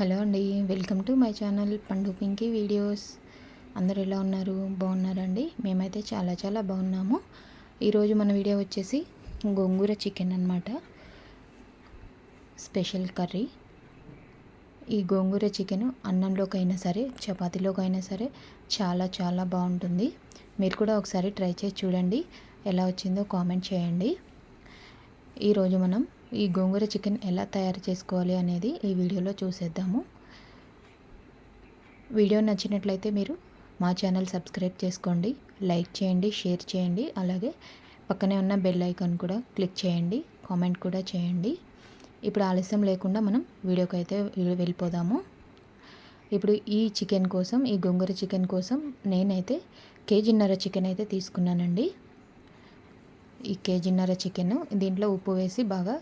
Hello అండి welcome to my channel పండు Pinky videos. అందరు ఎలా ఉన్నారు? బాగున్నారండి? మేమైతే చాలా చాలా బాగున్నాము. ఈరోజు మన వీడియో వచ్చేసి గోంగూర చికెన్ అనమాట స్పెషల్ కర్రీ. ఈ గోంగూర చికెన్ అన్నంలోకైనా సరే చపాతీలోకైనా సరే చాలా చాలా బాగుంటుంది. మీరు కూడా ఒకసారి ట్రై చేసి చూడండి. ఎలా వచ్చిందో కామెంట్ చేయండి. ఈరోజు మనం ఈ గోంగూర చికెన్ ఎలా తయారు చేసుకోవాలి అనేది ఈ వీడియోలో చూసేద్దాము. వీడియో నచ్చినట్లయితే మీరు మా ఛానల్ సబ్స్క్రైబ్ చేసుకోండి లైక్ చేయండి షేర్ చేయండి అలాగే పక్కనే ఉన్న బెల్ ఐకాన్ కూడా క్లిక్ చేయండి కామెంట్ కూడా చేయండి. ఇప్పుడు ఆలస్యం లేకుండా మనం వీడియోకి అయితే వెళ్ళిపోదాము. ఇప్పుడు ఈ చికెన్ కోసం ఈ గోంగూర చికెన్ కోసం నేనైతే కేజీన్నర చికెన్ అయితే తీసుకున్నానండి. ఈ కేజీన్నర చికెన్ దీంట్లో ఉప్పు వేసి బాగా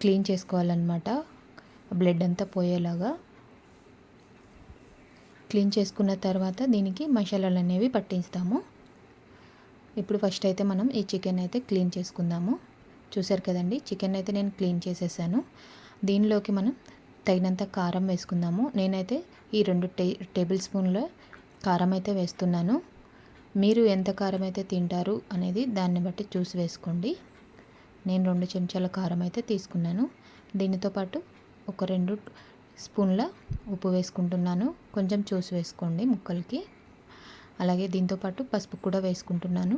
క్లీన్ చేసుకోవాలన్నమాట. బ్లడ్ అంతా పోయేలాగా క్లీన్ చేసుకున్న తర్వాత దీనికి మసాలాలు అనేవి పట్టిస్తాము. ఇప్పుడు ఫస్ట్ అయితే మనం ఈ చికెన్ అయితే క్లీన్ చేసుకుందాము. చూసారు కదండి చికెన్ అయితే నేను క్లీన్ చేసేసాను. దీనిలోకి మనం తగినంత కారం వేసుకుందాము. నేనైతే ఈ రెండు టే టేబుల్ స్పూన్ల కారం అయితే వేస్తున్నాను. మీరు ఎంత కారం అయితే తింటారు అనేది దాన్ని బట్టి చూసి వేసుకోండి. నేను రెండు చెంచాల కారం అయితే తీసుకున్నాను. దీనితో పాటు ఒక రెండు స్పూన్ల ఉప్పు వేసుకుంటున్నాను. కొంచెం చూసి వేసుకోండి ముక్కలకి. అలాగే దీంతోపాటు పసుపు కూడా వేసుకుంటున్నాను.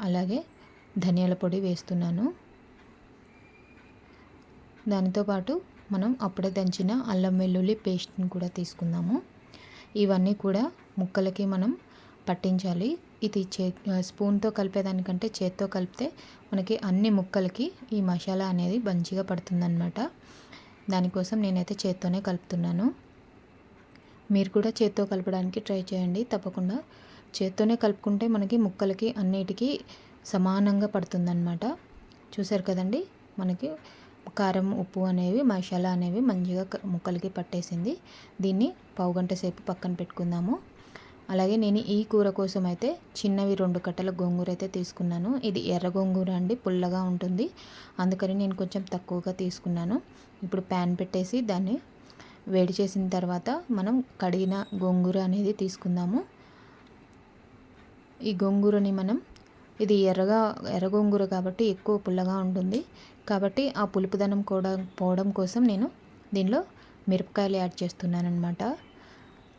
అలాగే ధనియాల పొడి వేస్తున్నాను. దానితో పాటు మనం అప్పుడే దంచిన అల్లం వెల్లుల్లి పేస్ట్ని కూడా తీసుకుందాము. ఇవన్నీ కూడా ముక్కలకి మనం పట్టించాలి. ఇది చే స్పూన్తో కలిపేదానికంటే చేత్తో కలిపితే మనకి అన్ని ముక్కలకి ఈ మసాలా అనేది మంచిగా పడుతుందన్నమాట. దానికోసం నేనైతే చేత్తోనే కలుపుతున్నాను. మీరు కూడా చేత్తో కలపడానికి ట్రై చేయండి. తప్పకుండా చేత్తోనే కలుపుకుంటే మనకి ముక్కలకి అన్నిటికీ సమానంగా పడుతుందన్నమాట. చూసారు కదండి? మనకి కారం ఉప్పు అనేవి మసాలా అనేవి మంచిగా ముక్కలకి పట్టేసింది. దీన్ని పావుగంట సేపు పక్కన పెట్టుకుందాము. అలాగే నేను ఈ కూర కోసం అయితే చిన్నవి రెండు కట్టల గోంగూర అయితే తీసుకున్నాను. ఇది ఎర్ర గోంగూర అండి పుల్లగా ఉంటుంది. అందుకని నేను కొంచెం తక్కువగా తీసుకున్నాను. ఇప్పుడు ప్యాన్ పెట్టేసి దాన్ని వేడి చేసిన తర్వాత మనం కడిగిన గోంగూర అనేది తీసుకుందాము. ఈ గోంగూరని మనం ఇది ఎర్రగా ఎర్ర గోంగూర కాబట్టి ఎక్కువ పుల్లగా ఉంటుంది. కాబట్టి ఆ పులుపుదనం కూడా పోవడం కోసం నేను దీనిలో మిరపకాయలు యాడ్ చేస్తున్నాను అనమాట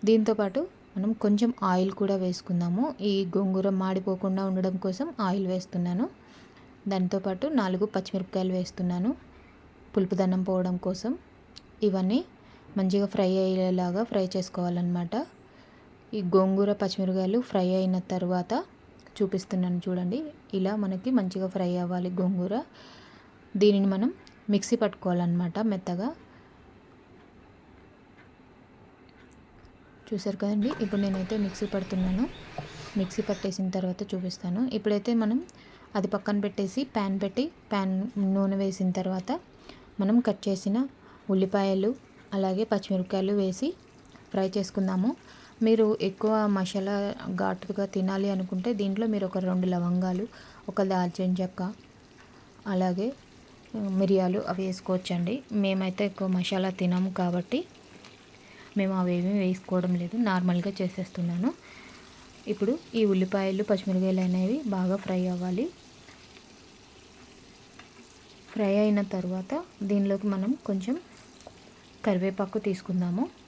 దీంతోపాటు మనం కొంచెం ఆయిల్ కూడా వేసుకుందాము. ఈ గోంగూర మాడిపోకుండా ఉండడం కోసం ఆయిల్ వేస్తున్నాను. దాంతోపాటు నాలుగు పచ్చిమిరపకాయలు వేస్తున్నాను. పులుపుదనం పోవడం కోసం. ఇవన్నీ మంచిగా ఫ్రై అయ్యేలాగా ఫ్రై చేసుకోవాలన్నమాట. ఈ గోంగూర పచ్చిమిరపకాయలు ఫ్రై అయిన తర్వాత చూపిస్తున్నాను చూడండి. ఇలా మనకి మంచిగా ఫ్రై అవ్వాలి గోంగూర. దీనిని మనం మిక్సీ పట్టుకోవాలన్నమాట మెత్తగా. చూసారు కదండి? ఇప్పుడు నేనైతే మిక్సీ పడుతున్నాను. మిక్సీ పట్టేసిన తర్వాత చూపిస్తాను. ఇప్పుడైతే మనం అది పక్కన పెట్టేసి ప్యాన్ పెట్టి ప్యాన్ నూనె వేసిన తర్వాత మనం కట్ చేసిన ఉల్లిపాయలు అలాగే పచ్చిమిరపకాయలు వేసి ఫ్రై చేసుకుందాము. మీరు ఎక్కువ మసాలా ఘాటుగా తినాలి అనుకుంటే దీంట్లో మీరు ఒక రెండు లవంగాలు ఒక దాల్చిన చెక్క అలాగే మిరియాలు అవి వేసుకోవచ్చండి. మేమైతే ఎక్కువ మసాలా తినము కాబట్టి మేము అవేమీ వేసుకోవడం లేదు. నార్మల్గా చేసేస్తున్నాను. ఇప్పుడు ఈ ఉల్లిపాయలు పచ్చిమిరకాయలు అనేవి బాగా ఫ్రై అవ్వాలి. ఫ్రై అయిన తర్వాత దీనిలోకి మనం కొంచెం కరివేపాకు తీసుకుందాము.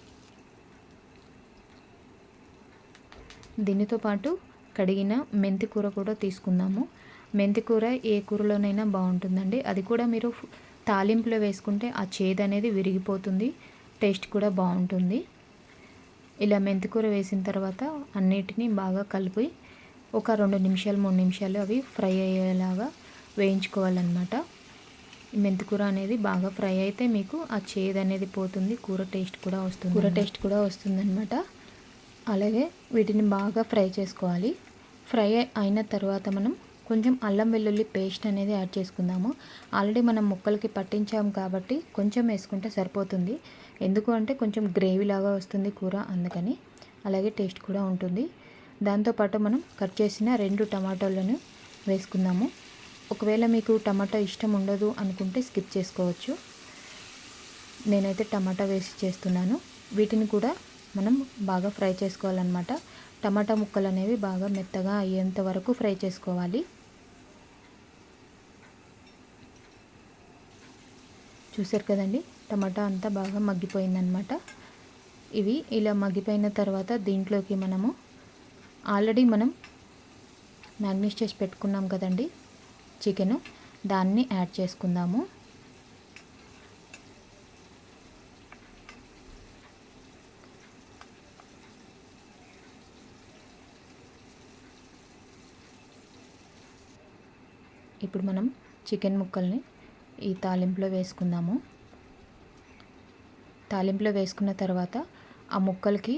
దీనితో పాటు కడిగిన మెంతి కూర కూడా తీసుకుందాము. మెంతి కూర ఏ కూరలోనైనా బాగుంటుందండి. అది కూడా మీరు తాలింపులో వేసుకుంటే ఆ చేదు అనేది విరిగిపోతుంది. టేస్ట్ కూడా బాగుంటుంది. ఇలా మెంతికూర వేసిన తర్వాత అన్నిటినీ బాగా కలిపి ఒక రెండు నిమిషాలు మూడు నిమిషాలు అవి ఫ్రై అయ్యేలాగా వేయించుకోవాలన్నమాట. మెంతికూర అనేది బాగా ఫ్రై అయితే మీకు ఆ చేదు అనేది పోతుంది. కూర టేస్ట్ కూడా వస్తుంది కూర టేస్ట్ కూడా వస్తుందన్నమాట. అలాగే వీటిని బాగా ఫ్రై చేసుకోవాలి. ఫ్రై అయిన తర్వాత మనం కొంచెం అల్లం వెల్లుల్లి పేస్ట్ అనేది యాడ్ చేసుకుందాము. ఆల్రెడీ మనం ముక్కలకి పట్టించాము కాబట్టి కొంచెం వేసుకుంటే సరిపోతుంది. ఎందుకు అంటే కొంచెం గ్రేవీ లాగా వస్తుంది కూర అందుకని. అలాగే టేస్ట్ కూడా ఉంటుంది. దాంతోపాటు మనం కట్ చేసిన రెండు టమాటోలను వేసుకుందాము. ఒకవేళ మీకు టమాటా ఇష్టం ఉండదు అనుకుంటే స్కిప్ చేసుకోవచ్చు. నేనైతే టమాటా వేసి చేస్తున్నాను. వీటిని కూడా మనం బాగా ఫ్రై చేసుకోవాలన్నమాట. టమాటా ముక్కలు అనేవి బాగా మెత్తగా అయ్యేంత వరకు ఫ్రై చేసుకోవాలి. చూసారు కదండి? టమాటా అంతా బాగా మగ్గిపోయిందనమాట ఇవి ఇలా మగ్గిపోయిన తర్వాత దీంట్లోకి మనము ఆల్రెడీ మనం మ్యాగ్నేట్ చేసి పెట్టుకున్నాం కదండి చికెను. దాన్ని యాడ్ చేసుకుందాము. ఇప్పుడు మనం చికెన్ ముక్కల్ని ఈ తాలింపులో వేసుకుందాము. తాలింపులో వేసుకున్న తర్వాత ఆ ముక్కలకి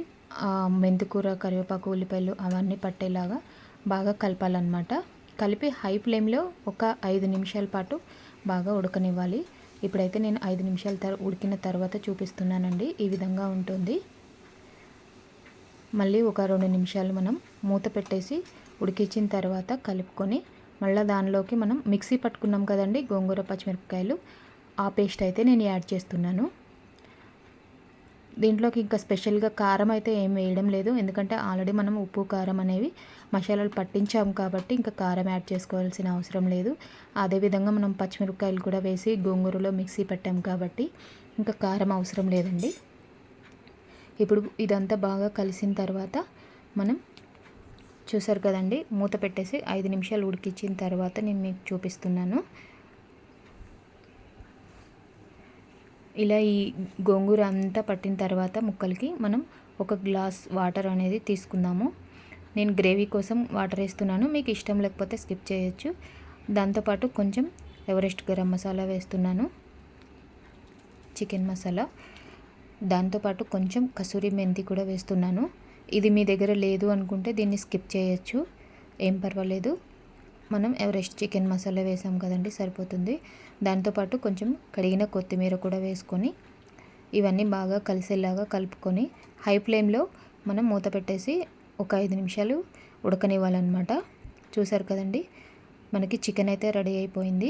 మెంతికూర కరివేపాకు ఉల్లిపాయలు అవన్నీ పట్టేలాగా బాగా కలపాలన్నమాట. కలిపి హై ఫ్లేమ్లో ఒక ఐదు నిమిషాల పాటు బాగా ఉడకనివ్వాలి. ఇప్పుడైతే నేను ఐదు నిమిషాల తర్ ఉడికిన తర్వాత చూపిస్తున్నానండి. ఈ విధంగా ఉంటుంది. మళ్ళీ ఒక రెండు నిమిషాలు మనం మూత పెట్టేసి ఉడికించిన తర్వాత కలుపుకొని మళ్ళీ దానిలోకి మనం మిక్సీ పట్టుకున్నాం కదండి గోంగూర పచ్చిమిరపకాయలు. ఆ పేస్ట్ అయితే నేను యాడ్ చేస్తున్నాను. దీంట్లోకి ఇంకా స్పెషల్గా కారం అయితే ఏం వేయడం లేదు. ఎందుకంటే ఆల్రెడీ మనం ఉప్పు కారం అనేవి మసాలాలు పట్టించాము కాబట్టి ఇంకా కారం యాడ్ చేసుకోవాల్సిన అవసరం లేదు. అదేవిధంగా మనం పచ్చిమిరపకాయలు కూడా వేసి గోంగూరలో మిక్సీ పెట్టాం కాబట్టి ఇంకా కారం అవసరం లేదండి. ఇప్పుడు ఇదంతా బాగా కలిసిన తర్వాత మనం చూసారు కదండి మూత పెట్టేసి ఐదు నిమిషాలు ఉడికించిన తర్వాత నేను మీకు చూపిస్తున్నాను. ఇలా ఈ గోంగూర అంతా పట్టిన తర్వాత ముక్కలకి మనం ఒక గ్లాస్ వాటర్ అనేది తీసుకుందాము. నేను గ్రేవీ కోసం వాటర్ వేస్తున్నాను. మీకు ఇష్టం లేకపోతే స్కిప్ చేయొచ్చు. దాంతోపాటు కొంచెం ఎవరెస్ట్ గరం మసాలా వేస్తున్నాను. చికెన్ మసాలా. దాంతోపాటు కొంచెం కసూరి మెంతి కూడా వేస్తున్నాను. ఇది మీ దగ్గర లేదు అనుకుంటే దీన్ని స్కిప్ చేయొచ్చు. ఏం పర్వాలేదు. మనం ఎవరెస్ట్ చికెన్ మసాలా వేసాం కదండి సరిపోతుంది. దాంతోపాటు కొంచెం కడిగిన కొత్తిమీర కూడా వేసుకొని ఇవన్నీ బాగా కలిసేలాగా కలుపుకొని హై ఫ్లేమ్లో మనం మూత పెట్టేసి ఒక ఐదు నిమిషాలు ఉడకనివ్వాలన్నమాట. చూసారు కదండి మనకి చికెన్ అయితే రెడీ అయిపోయింది.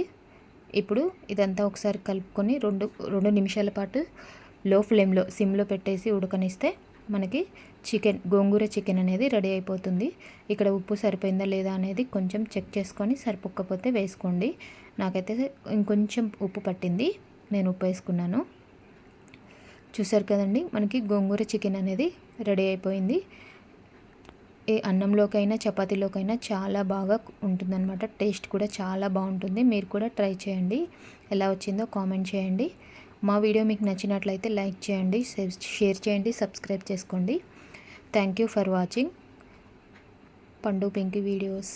ఇప్పుడు ఇదంతా ఒకసారి కలుపుకొని రెండు రెండు నిమిషాల పాటు లో ఫ్లేమ్లో సిమ్లో పెట్టేసి ఉడకనిస్తే మనకి చికెన్ గోంగూర చికెన్ అనేది రెడీ అయిపోతుంది. ఇక్కడ ఉప్పు సరిపోయిందా లేదా అనేది కొంచెం చెక్ చేసుకొని సరిపోకపోతే వేసుకోండి. నాకైతే ఇంకొంచెం ఉప్పు పట్టింది. నేను ఉప్పు వేసుకున్నాను. చూసారు కదండి మనకి గోంగూర చికెన్ అనేది రెడీ అయిపోయింది. ఏ అన్నంలోకైనా చపాతీలోకైనా చాలా బాగా ఉంటుందన్నమాట. టేస్ట్ కూడా చాలా బాగుంటుంది. మీరు కూడా ట్రై చేయండి. ఎలా వచ్చిందో కామెంట్ చేయండి. మా వీడియో మీకు నచ్చినట్లయితే లైక్ చేయండి షేర్ చేయండి సబ్స్క్రైబ్ చేసుకోండి. థ్యాంక్ యూ ఫర్ వాచింగ్ పండు పింకి వీడియోస్